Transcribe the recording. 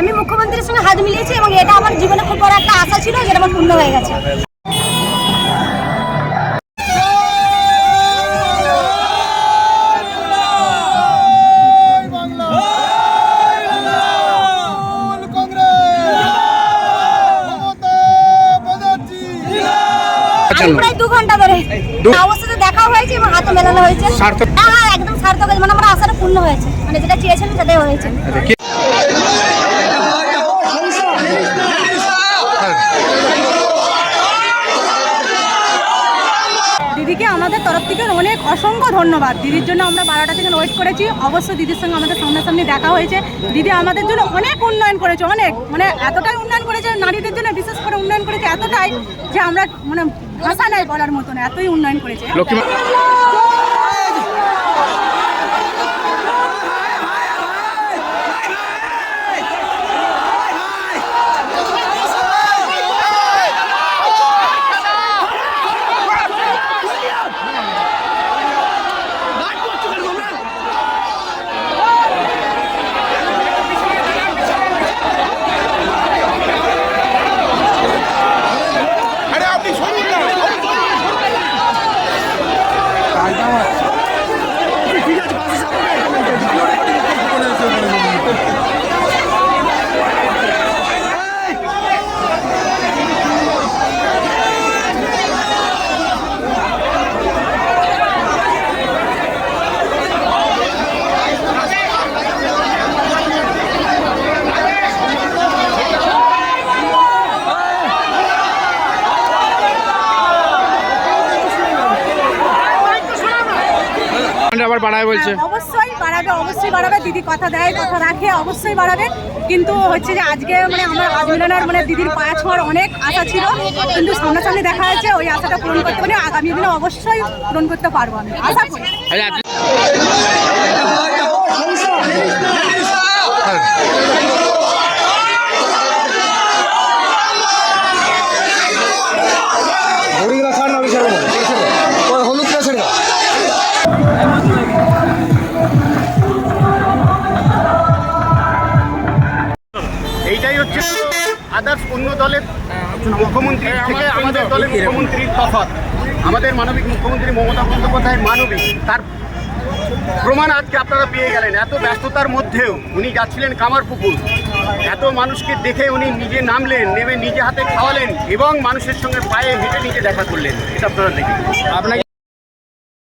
আমি মুখ্যমন্ত্রীর সঙ্গে হাত মিলিয়েছি এবং এটা আমার জীবনে খুব বড় একটা আশা ছিল যেটা আমার পূর্ণ হয়ে গেছে। প্রায় দু ঘণ্টা ধরে অবস্থাতে দেখা হয়েছে এবং হাতে মেলানো হয়েছে। হ্যাঁ হ্যাঁ একদম সার্থক মানে আমার আশাটা পূর্ণ হয়েছে। মানে যেটা চেয়েছিলাম সেটাই হয়েছে। দিদিকে আমাদের তরফ থেকে অনেক অসংখ্য ধন্যবাদ। দিদির জন্য আমরা বারোটা থেকে ওয়েট করেছি। অবশ্যই দিদির সঙ্গে আমাদের সামনাসামনি দেখা হয়েছে। দিদি আমাদের জন্য অনেক উন্নয়ন করেছে, অনেক। মানে এতটাই উন্নয়ন করেছে, নারীদের জন্য বিশেষ করে উন্নয়ন করেছে এতটাই যে আমরা মানে ভাষা নাই বলার মতন, এতই উন্নয়ন করেছে। আবার বাড়ায় বলছে। হ্যাঁ, অবশ্যই বাড়াবে অবশ্যই বাড়াবে। দিদি কথা দেয় কথা রাখে অবশ্যই বাড়াবে। কিন্তু হচ্ছে যে আজকে মানে আমার আন্দোলনের মিলনের মানে দিদির পায়ে ছোঁয়ার অনেক আশা ছিল। কিন্তু সামনাসামনি দেখা হয়েছে ওই আশাটা পূরণ করতে পারি আগামী দিনে অবশ্যই পূরণ করতে পারব আমি। আশা করি। হচ্ছে আদার্স অন্য দলের মুখ্যমন্ত্রী থেকে আমাদের দলের মুখ্যমন্ত্রীর তফাৎ। আমাদের মানবিক মুখ্যমন্ত্রী মমতা বন্দ্যোপাধ্যায় মানবিক। তার প্রমাণ আজকে আপনারা পেয়ে গেলেন। এত ব্যস্ততার মধ্যেও উনি যাচ্ছিলেন কামারপুকুর। এত মানুষকে দেখে উনি নিজে নামলেন নেমে নিজে হাতে খাওয়ালেন এবং মানুষের সঙ্গে পায়ে হেঁটে নিজে দেখা করলেন। এটা আপনারা দেখেন। আপনাকে